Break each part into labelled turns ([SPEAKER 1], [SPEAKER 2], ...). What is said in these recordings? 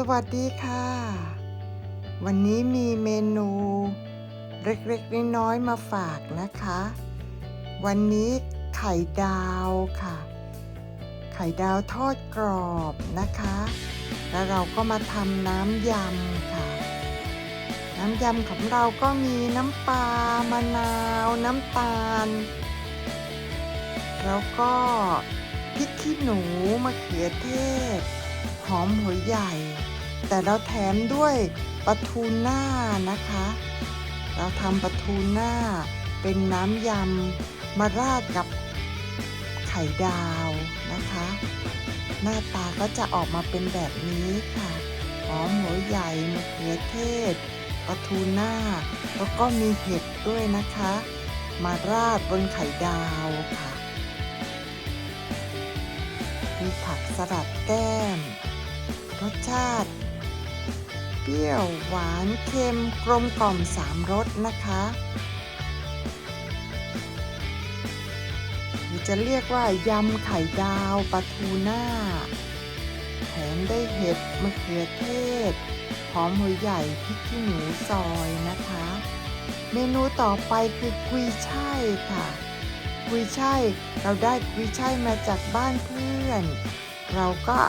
[SPEAKER 1] สวัสดีค่ะ วันนี้มีเมนูเล็กๆน้อยๆมาฝากนะคะ วันนี้ไข่ดาวค่ะ ไข่ดาวทอดกรอบนะคะ แล้วเราก็มาทำน้ำยำค่ะ น้ำยำของเราก็มีน้ำปลามะนาว น้ำตาล แล้วก็พริกขี้หนูมะเขือเทศ หอมหัวใหญ่ แต่เราแถมด้วยปลาทูน่านะคะ เราทำปลาทูน่าเป็นน้ำยำมาราดกับไข่ดาวนะคะ หน้าตาก็จะออกมาเป็นแบบนี้ค่ะ หอมหัวใหญ่มะเขือเทศปลาทูน่าแล้วก็มีเห็ดด้วยนะคะ มาราดบนไข่ดาวค่ะ มีผักสลัดแก้ม รสชาติ เปรี้ยวหวานเค็มกลมกล่อมสามรสนะคะหรือจะเรียกว่ายำไข่ดาวปลาทูน่าแถมได้เห็ดมะเขือเทศหอมหัวใหญ่พริกขี้หนูซอยนะคะ เมนูต่อไปคือกุยช่ายค่ะ กุยช่ายเราได้กุยช่ายมาจากบ้านเพื่อน เราก็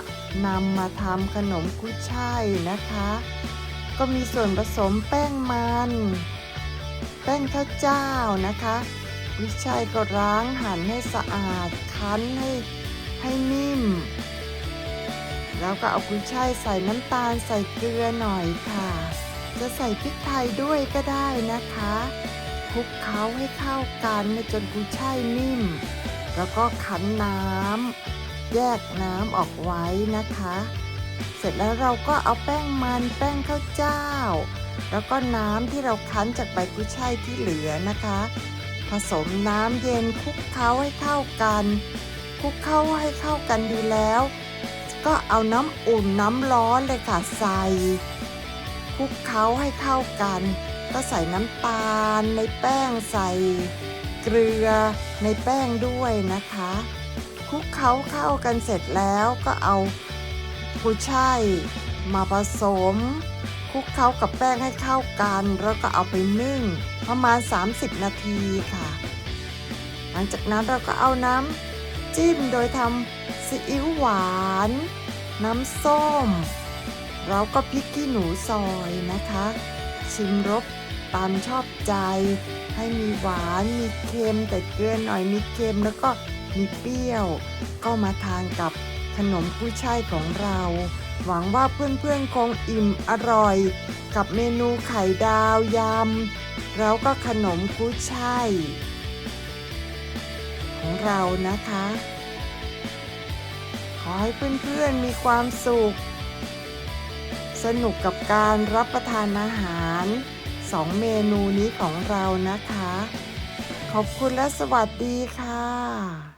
[SPEAKER 1] นำมาทำขนมกุยช่ายนะคะ ก็มีส่วนผสมแป้งมัน แป้งข้าวเจ้านะคะกุยช่ายก็ล้างหั่นให้สะอาดคั้นให้ให้นิ่ม แล้วก็เอากุยช่ายใส่น้ำตาลใส่เกลือหน่อยค่ะ จะใส่พริกไทยด้วยก็ได้นะคะ คลุกเคล้าให้เข้ากันจนกุยช่ายนิ่ม แล้วก็ขันน้ำแยกน้ำออกไว้นะคะ เสร็จแล้วเราก็เอาแป้งมันแป้งข้าวเจ้า แล้วก็น้ำที่เราคั้นจากใบกุยช่ายที่เหลือนะคะ ผสมน้ำเย็นคลุกเคล้าให้เข้ากันคลุกเคล้าให้เข้ากันดีแล้ว ก็เอาน้ำอุ่นน้ำร้อนเลยค่ะใส่คลุกเคล้าให้เข้ากัน ก็ใส่น้ำตาลในแป้งใส่เกลือในแป้งด้วยนะคะคลุกเคล้าเข้ากันเสร็จแล้วก็เอากุยช่ายมาผสมคลุกเคล้ากับแป้งให้เข้ากัน แล้วก็เอาไปนึ่งประมาณ 30 นาทีค่ะ หลังจากนั้นเราก็เอาน้ำจิ้มโดยทำซีอิ๊วหวาน น้ำส้ม แล้วก็พริกขี้หนูซอยนะคะ ชิมรสตามชอบใจ ให้มีหวานมีเค็มแต่เกลือหน่อยมีเค็มแล้วก็มีเปรี้ยว ก็มาทานกับขนมกุ้ยช่ายของเรา หวังว่าเพื่อนๆคงอิ่มอร่อย กับเมนูไข่ดาวยำแล้วก็ขนมกุ้ยช่ายของเรานะคะ ขอให้เพื่อนๆมีความสุข สนุกกับการรับประทานอาหารสองเมนูนี้ของเรานะคะ ขอบคุณและสวัสดีค่ะ